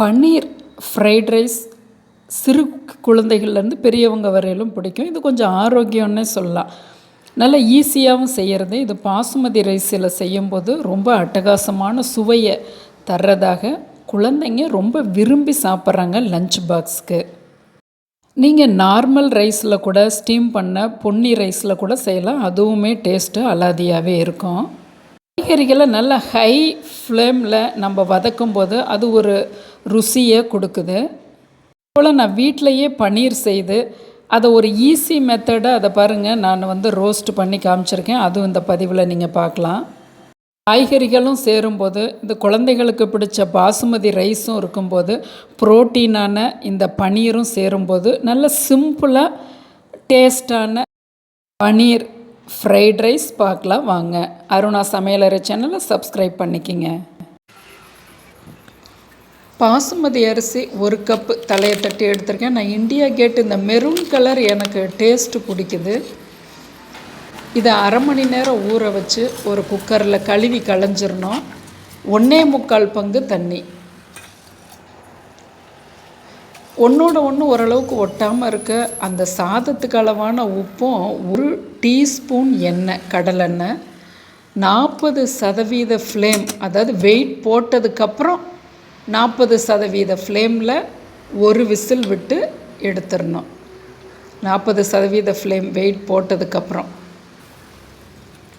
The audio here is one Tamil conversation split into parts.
பன்னீர் ஃப்ரைட் ரைஸ் சிறு குழந்தைகள்லேருந்து பெரியவங்க வரையிலும் பிடிக்கும். இது கொஞ்சம் ஆரோக்கியம்னே சொல்லலாம். நல்லா ஈஸியாகவும் செய்கிறது இது பாசுமதி ரைஸில் செய்யும்போது ரொம்ப அட்டகாசமான சுவையை தர்றதாக குழந்தைங்க ரொம்ப விரும்பி சாப்பிட்றாங்க லஞ்ச் பாக்ஸ்க்கு. நீங்கள் நார்மல் ரைஸில் கூட ஸ்டீம் பண்ண பொன்னி ரைஸில் கூட செய்யலாம். அதுவுமே டேஸ்ட்டு அலாதியாகவே இருக்கும். காய்கறிகளை நல்லா ஹை ஃப்ளேமில் நம்ம வதக்கும் போது அது ஒரு ருசியை கொடுக்குது. போல் நான் வீட்டிலையே பன்னீர் செய்து அதை ஒரு ஈஸி மெத்தடாக அதை பாருங்கள் நான் வந்து ரோஸ்ட் பண்ணி காமிச்சிருக்கேன். அதுவும் இந்த பதிவில் நீங்கள் பார்க்கலாம். காய்கறிகளும் சேரும்போது இந்த குழந்தைகளுக்கு பிடிச்ச பாசுமதி ரைஸும் இருக்கும்போது புரோட்டீனான இந்த பன்னீரும் சேரும்போது நல்ல சிம்பிளாக டேஸ்டான பன்னீர் ஃப்ரைட் ரைஸ் பார்க்கலாம் வாங்க. அருணா சமையலறை சேனலை சப்ஸ்கிரைப் பண்ணிக்கிங்க. பாசுமதி அரிசி ஒரு கப்பு தலையை தட்டி எடுத்திருக்கேன். நான் இந்தியா கேட் இந்த மெரூன் கலர் எனக்கு டேஸ்ட்டு பிடிக்குது. இதை அரை மணி நேரம் ஊற வச்சு ஒரு குக்கரில் கழுவி களைஞ்சிடணும் ஒன்றே முக்கால் பங்கு தண்ணி. ஒன்றோட ஒன்று ஓரளவுக்கு ஒட்டாமல் இருக்க அந்த சாதத்துக்கு அளவான உப்பும் ஒரு டீஸ்பூன் எண்ணெய் கடலெண்ணெய் நாற்பது சதவீத ஃப்ளேம் அதாவது வெயிட் போட்டதுக்கப்புறம் நாற்பது சதவீத ஃப்ளேமில் ஒரு விசில் விட்டு எடுத்துடணும். நாற்பது சதவீத ஃப்ளேம் வெயிட் போட்டதுக்கப்புறம்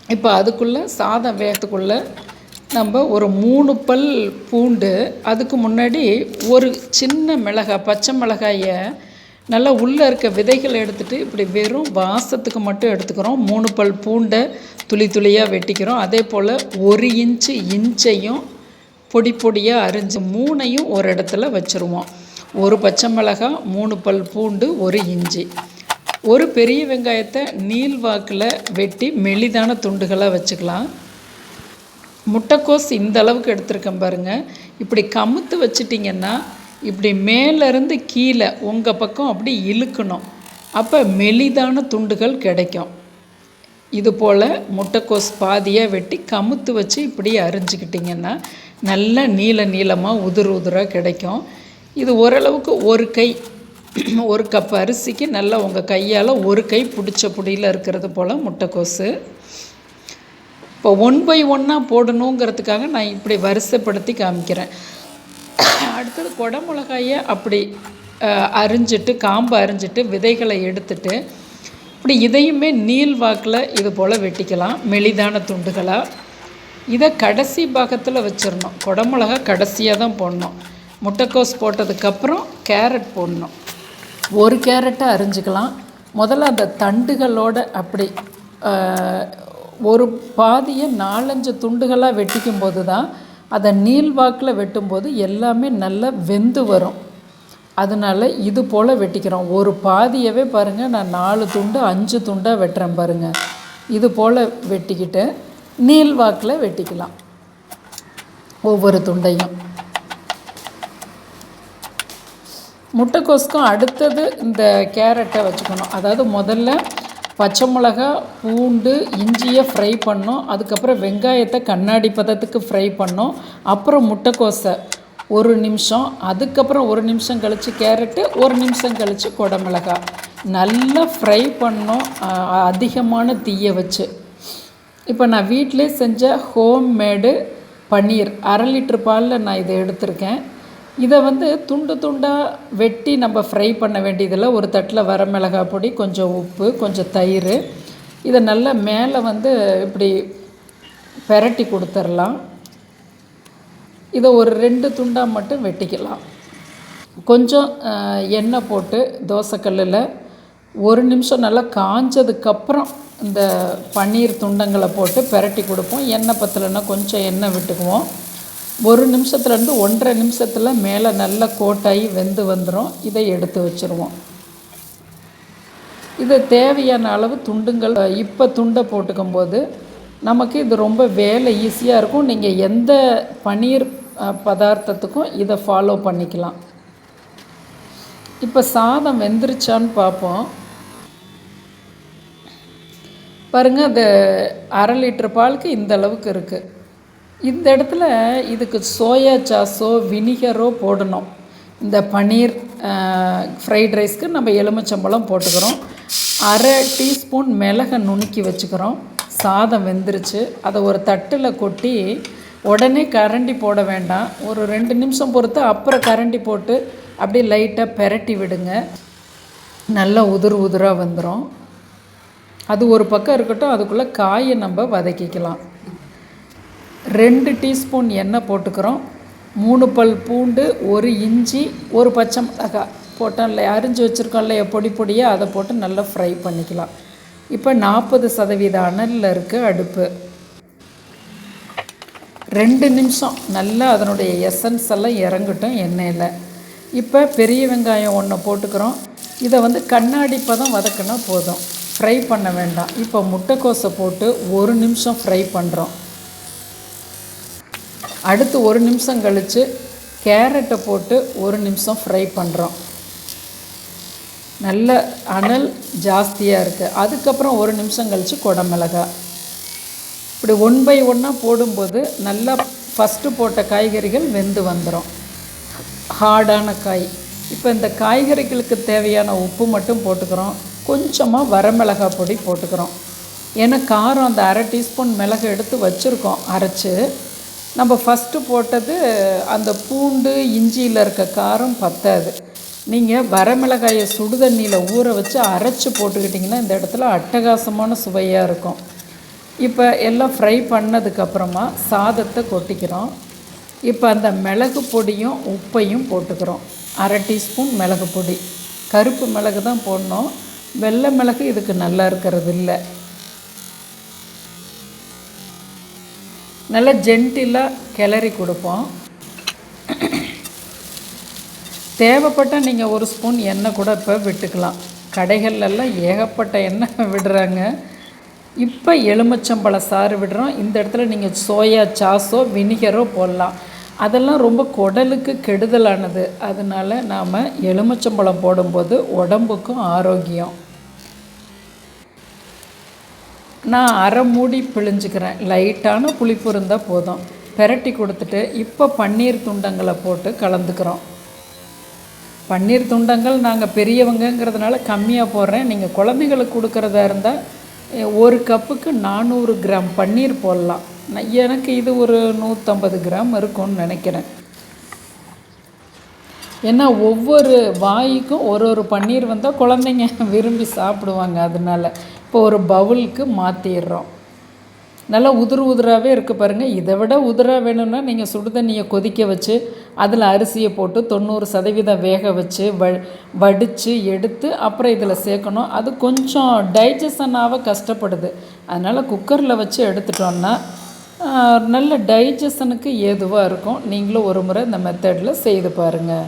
இப்போ அதுக்குள்ளே சாதம் வேகத்துக்குள்ளே நம்ம ஒரு மூணு பல் பூண்டு அதுக்கு முன்னாடி ஒரு சின்ன மிளகாய் பச்சை மிளகாயை நல்லா உள்ளே இருக்க விதைகளை எடுத்துகிட்டு இப்படி வெறும் வாசத்துக்கு மட்டும் எடுத்துக்கிறோம். மூணு பல் பூண்டை துளி துளியாக வெட்டிக்கிறோம். அதே போல் ஒரு இன்ச்சு இன்ச்சையும் பொடி பொடியாக அரிஞ்சு மூணையும் ஒரு இடத்துல வச்சுருவோம். ஒரு பச்சை மிளகாய் மூணு பல் பூண்டு ஒரு இஞ்சி. ஒரு பெரிய வெங்காயத்தை நீள்வாக்கில் வெட்டி மெலிதான துண்டுகளாக வச்சுக்கலாம். முட்டைக்கோஸ் இந்த அளவுக்கு எடுத்திருக்கேன் பாருங்கள் இப்படி கமுத்து வச்சிட்டிங்கன்னா இப்படி மேலேருந்து கீழே உங்கள் பக்கம் அப்படி இழுக்கணும். அப்போ மெலிதான துண்டுகள் கிடைக்கும். இது போல் முட்டைக்கோஸ் பாதியாக வெட்டி கமுத்து வச்சு இப்படி அரிஞ்சிக்கிட்டிங்கன்னா நல்லா நீள நீளமாக உதிர் உதிராக கிடைக்கும். இது ஓரளவுக்கு ஒரு கை ஒரு கப் அரிசிக்கு நல்லா உங்கள் கையால் ஒரு கை பிடிச்ச புடியில் இருக்கிறது போல் முட்டைக்கோஸு. இப்போ ஒன் பை ஒன்னாக போடணுங்கிறதுக்காக நான் இப்படி வரிசைப்படுத்தி காமிக்கிறேன். அடுத்தது குடமிளகாயை அப்படி அரிஞ்சிட்டு காம்பு அரிஞ்சிட்டு விதைகளை எடுத்துட்டு இப்படி இதையுமே நீல் வாக்கில் இது போல் வெட்டிக்கலாம். மெலிதான துண்டுகளாக இதை கடைசி பாகத்தில் வச்சிடணும். குடமிளகா கடைசியாக தான் போடணும். முட்டைக்கோஸ் போட்டதுக்கப்புறம் கேரட் போடணும். ஒரு கேரட்டை அரிஞ்சிக்கலாம். முதல்ல அந்த தண்டுகளோடு அப்படி ஒரு பாதியை நாலஞ்சு துண்டுகளாக வெட்டிக்கும் போது தான் அதை நீள்வாக்கில் வெட்டும்போது எல்லாமே நல்லா வெந்து வரும். அதனால் இது போல் வெட்டிக்கிறோம். ஒரு பாதியவே பாருங்கள் நான் நாலு துண்டு அஞ்சு துண்டாக வெட்டுறேன் பாருங்கள் இது போல் வெட்டிக்கிட்டு நீள்வாக்கில் வெட்டிக்கலாம். ஒவ்வொரு துண்டையும். முட்டைக்கோஸ்க்கும் அடுத்தது இந்த கேரட்டை வச்சுக்கணும். அதாவது முதல்ல பச்சை மிளகா பூண்டு இஞ்சியை ஃப்ரை பண்ணோம். அதுக்கப்புறம் வெங்காயத்தை கண்ணாடி பதத்துக்கு ஃப்ரை பண்ணோம். அப்புறம் முட்டைக்கோசை ஒரு நிமிஷம். அதுக்கப்புறம் ஒரு நிமிஷம் கழித்து கேரட்டு ஒரு நிமிஷம் கழித்து குடமிளகா. நல்லா ஃப்ரை பண்ணோம். அதிகமான தீயை வச்சு. இப்போ நான் வீட்டிலே செஞ்ச ஹோம் மேடு பன்னீர். அரை லிட்ரு பாலில் நான் இதை எடுத்திருக்கேன். இதை வந்து துண்டு துண்டாக வெட்டி நம்ம ஃப்ரை பண்ண வேண்டியதில் ஒரு தட்டில் வரமிளகாய் பொடி கொஞ்சம் உப்பு கொஞ்சம் தயிர். இதை நல்லா மேலே வந்து இப்படி பெரட்டி கொடுத்துர்லாம் இதை ஒரு ரெண்டு துண்டாக மட்டும் வெட்டிக்கலாம். கொஞ்சம் எண்ணெய் போட்டு தோசைக்கல்லில் ஒரு நிமிஷம் நல்லா காஞ்சதுக்கப்புறம் இந்த பன்னீர் துண்டங்களை போட்டு பெரட்டி கொடுப்போம். எண்ணெய் பத்தலைன்னா கொஞ்சம் எண்ணெய் விட்டுக்குவோம். ஒரு நிமிஷத்துலேருந்து ஒன்றரை நிமிஷத்தில் மேலே நல்லா கோட்டாகி வெந்து வந்துடும் இதை எடுத்து வச்சுருவோம். இது தேவையான அளவு துண்டுங்கள் இப்போ துண்டை போட்டுக்கும் போது நமக்கு இது ரொம்ப வேலை ஈஸியாக இருக்கும். நீங்கள் எந்த பன்னீர் பதார்த்தத்துக்கும் இதை ஃபாலோ பண்ணிக்கலாம். இப்போ சாதம் வெந்துருச்சான்னு பார்ப்போம். பாருங்கள் அது அரை லிட்டர் பாலுக்கு இந்த அளவுக்கு இருக்குது இந்த இடத்துல இதுக்கு சோயா சாஸோ வினிகரோ போடணும். இந்த பன்னீர் ஃப்ரைட் ரைஸ்க்கு நம்ம எலுமிச்சம்பழம் போட்டுக்கிறோம். அரை டீஸ்பூன் மிளகை நுணுக்கி வச்சுக்கிறோம். சாதம் வெந்துருச்சு. அதை ஒரு தட்டில் கொட்டி உடனே கரண்டி போட வேண்டாம். ஒரு ரெண்டு நிமிஷம் பொறுத்து அப்புறம் கரண்டி போட்டு அப்படியே லைட்டாக பெரட்டி விடுங்க. நல்லா உதிர் உதிராக வந்துடும் அது ஒரு பக்கம் இருக்கட்டும் அதுக்குள்ளே காயை நம்ம வதக்கிக்கலாம். ரெண்டு டீஸ்பூன் எண்ணெய் போட்டுக்கிறோம். மூணு பல் பூண்டு ஒரு இஞ்சி ஒரு பச்சை மிளகாய் போட்டோம் இல்லை அரிஞ்சு வச்சுருக்கோம் இல்லையா? பொடி பொடியாக அதை போட்டு நல்லா ஃப்ரை பண்ணிக்கலாம். இப்போ நாற்பது சதவீத அனலில் இருக்குது அடுப்பு. ரெண்டு நிமிஷம் நல்லா அதனுடைய எசன்ஸ் எல்லாம் இறங்கட்டும் எண்ணெயில். இப்போ பெரிய வெங்காயம் ஒன்று போட்டுக்கிறோம். இதை வந்து கண்ணாடி பதம் வதக்கினா போதும். ஃப்ரை பண்ண வேண்டாம். இப்போ முட்டைக்கோஸை போட்டு ஒரு நிமிஷம் ஃப்ரை பண்ணுறோம் அடுத்து ஒரு நிமிஷம் கழித்து கேரட்டை போட்டு ஒரு நிமிஷம் ஃப்ரை பண்ணுறோம் நல்ல அனல் ஜாஸ்தியாக இருக்குது அதுக்கப்புறம் ஒரு நிமிஷம் கழித்து குடமிளகாய் இப்படி ஒன் பை ஒன்னாக போடும்போது நல்லா ஃபஸ்ட்டு போட்ட காய்கறிகள் வெந்து வந்துடும் ஹார்டான காய். இப்போ இந்த காய்கறிகளுக்கு தேவையான உப்பு மட்டும் போட்டுக்கிறோம். கொஞ்சமாக வரமிளகாய் பொடி போட்டுக்கிறோம். ஏன்னா காரம் அந்த அரை டீஸ்பூன் மிளகு எடுத்து வச்சுருக்கோம். அரைச்சி நம்ம ஃபஸ்ட்டு போட்டது அந்த பூண்டு இஞ்சியில் இருக்க காரம் பத்தாது. நீங்கள் வரமிளகாயை சுடுதண்ணியில் ஊற வச்சு அரைச்சி போட்டுக்கிட்டிங்கன்னா இந்த இடத்துல அட்டகாசமான சுவையாக இருக்கும். இப்போ எல்லாம் ஃப்ரை பண்ணதுக்கப்புறமா சாதத்தை கொட்டிக்கிறோம். இப்போ அந்த மிளகு பொடியும் உப்பையும் போட்டுக்கிறோம். அரை டீஸ்பூன் மிளகு பொடி. கருப்பு மிளகு தான் போடணும். வெள்ளை மிளகு இதுக்கு நல்லா இருக்கிறது இல்லை. நல்லா ஜென்டிலாக கிளறி கொடுப்போம். தேவைப்பட்டால் நீங்கள் ஒரு ஸ்பூன் எண்ணெய் கூட இப்போ விட்டுக்கலாம். கடைகள்லாம் ஏகப்பட்ட எண்ணெய் விடுறாங்க. இப்போ எலுமிச்சம்பழ சாறு விடுறோம். இந்த இடத்துல நீங்கள் சோயா சாஸோ வினிகரோ போடலாம். அதெல்லாம் ரொம்ப குடலுக்கு கெடுதலானது. அதனால் நாம் எலுமிச்சம்பழம் போடும்போது உடம்புக்கும் ஆரோக்கியம். நான் அரை மூடி பிழிஞ்சுக்கிறேன். லைட்டான புளிப்பு இருந்தால் போதும். பெரட்டி கொடுத்துட்டு இப்போ பன்னீர் துண்டங்களை போட்டு கலந்துக்கிறோம். பன்னீர் துண்டங்கள் நாங்கள் பெரியவங்கங்கிறதுனால கம்மியாக போடுறேன். நீங்கள் குழந்தைங்களுக்கு கொடுக்குறதா இருந்தால் ஒரு கப்புக்கு நானூறு கிராம் பன்னீர் போடலாம். எனக்கு இது ஒரு நூற்றம்பது கிராம் இருக்கும்னு நினைக்கிறேன். ஏன்னா ஒவ்வொரு வாய்க்கும் ஒரு ஒரு பன்னீர் வந்தால் குழந்தைங்க விரும்பி சாப்பிடுவாங்க. அதனால் இப்போ ஒரு பவுலுக்கு மாற்றிடுறோம் நல்லா உதிர் உதிராகவே இருக்குது பாருங்கள் இதை விட உதிராக வேணும்னா நீங்கள் சுடு தண்ணியை கொதிக்க வச்சு அதில் அரிசியை போட்டு தொண்ணூறு சதவீதம் வேக வச்சு வ வடித்து எடுத்து அப்புறம் இதில் சேர்க்கணும். அது கொஞ்சம் டைஜஷனாக கஷ்டப்படுது. அதனால் குக்கரில் வச்சு எடுத்துட்டோன்னா நல்ல டைஜஷனுக்கு ஏதுவாக இருக்கும். நீங்களும் ஒரு முறை இந்த மெத்தடில் செய்து பாருங்கள்